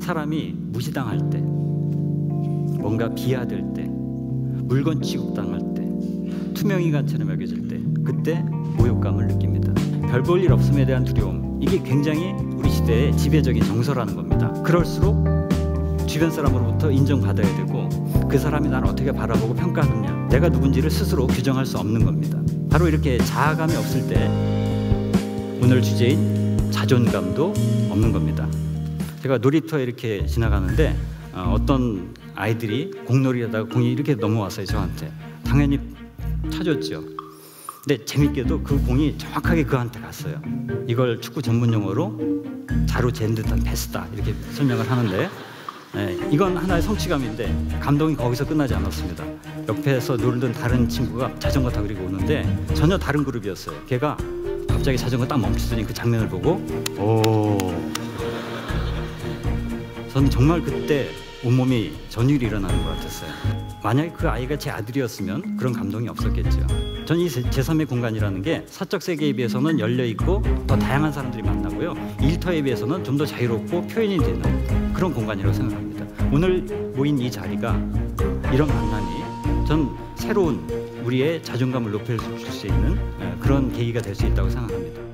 사람이 무시당할 때, 뭔가 비하될 때, 물건 취급당할 때, 투명인간처럼 여겨질 때, 그때 모욕감을 느낍니다. 별 볼 일 없음에 대한 두려움, 이게 굉장히 우리 시대의 지배적인 정서라는 겁니다. 그럴수록 주변 사람으로부터 인정받아야 되고 그 사람이 나를 어떻게 바라보고 평가하느냐, 내가 누군지를 스스로 규정할 수 없는 겁니다. 바로 이렇게 자아감이 없을 때 오늘 주제인 자존감도 없는 겁니다. 제가 놀이터에 이렇게 지나가는데 어, 어떤 아이들이 공놀이 하다가 공이 이렇게 넘어왔어요 저한테. 당연히 차줬죠. 근데 재밌게도 그 공이 정확하게 그한테 갔어요. 이걸 축구 전문 용어로 자로 잰 듯한 패스다 이렇게 설명을 하는데 예, 이건 하나의 성취감인데 감동이 거기서 끝나지 않았습니다. 옆에서 놀던 다른 친구가 자전거 타고 이렇게 오는데 전혀 다른 그룹이었어요. 걔가 갑자기 자전거 딱 멈추더니 그 장면을 보고 오 저는 정말 그때 온몸이 전율이 일어나는 것 같았어요. 만약에 그 아이가 제 아들이었으면 그런 감동이 없었겠죠. 전 이 제3의 공간이라는 게 사적 세계에 비해서는 열려 있고 더 다양한 사람들이 만나고요. 일터에 비해서는 좀 더 자유롭고 표현이 되는 그런 공간이라고 생각합니다. 오늘 모인 이 자리가 이런 만남이 전 새로운 우리의 자존감을 높여줄 수 있는 에, 그런 계기가 될 수 있다고 생각합니다.